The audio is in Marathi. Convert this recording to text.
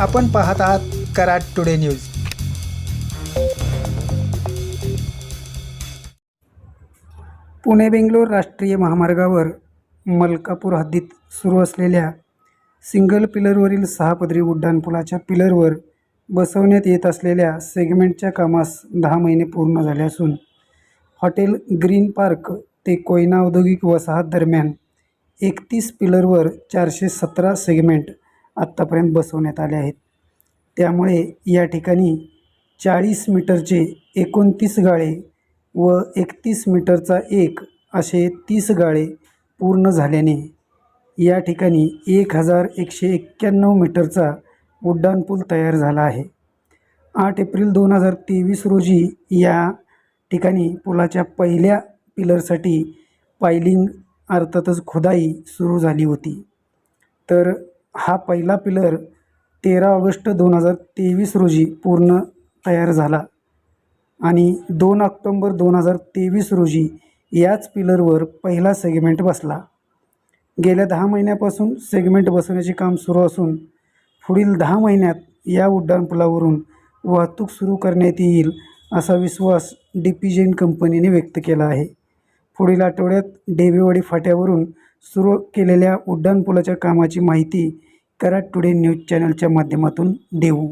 आपण पाहत आहात कराड टुडे न्यूज. पुणे बेंगलोर राष्ट्रीय महामार्गावर मलकापूर हद्दीत सुरू असलेल्या सिंगल पिलरवरील सहा पदरी उड्डाणपुलाच्या पिलरवर बसवण्यात येत असलेल्या सेगमेंटच्या कामास दहा महिने पूर्ण झाले असून हॉटेल ग्रीन पार्क ते कोयना औद्योगिक वसाहत दरम्यान एकतीस पिलरवर चारशे सतरा सेगमेंट आत्तापर्यंत बसवण्यात आले आहेत. त्यामुळे या ठिकाणी चाळीस मीटरचे एकोणतीस गाळे व एकतीस मीटरचा एक असे तीस गाळे पूर्ण झाल्याने या ठिकाणी एक हजार एकशे एक्क्याण्णव मीटरचा उड्डाणपूल तयार झाला आहे. आठ एप्रिल दोन हजार तेवीस रोजी या ठिकाणी पुलाच्या पहिल्या पिलरसाठी पायलिंग अर्थातच खुदाई सुरू झाली होती. तर हा पहिला पिलर तेरा ऑगस्ट दोन हजार तेवीस रोजी पूर्ण तयार झाला आणि दोन ऑक्टोंबर दोन हजार तेवीस रोजी याच पिलरवर पहिला सेगमेंट बसला. गेल्या दहा महिन्यापासून सेगमेंट बसवण्याचे काम सुरू असून पुढील दहा महिन्यात या उड्डाणपुलावरून वाहतूक सुरू करण्यात येईल असा विश्वास डी पी जैन कंपनीने व्यक्त केला आहे. पुढील आठवड्यात डेबेवाडी फाट्यावरून सुरू केलेल्या उड्डाणपुलाच्या कामाची माहिती कराड टुडे न्यूज चॅनलच्या माध्यमातून देऊ.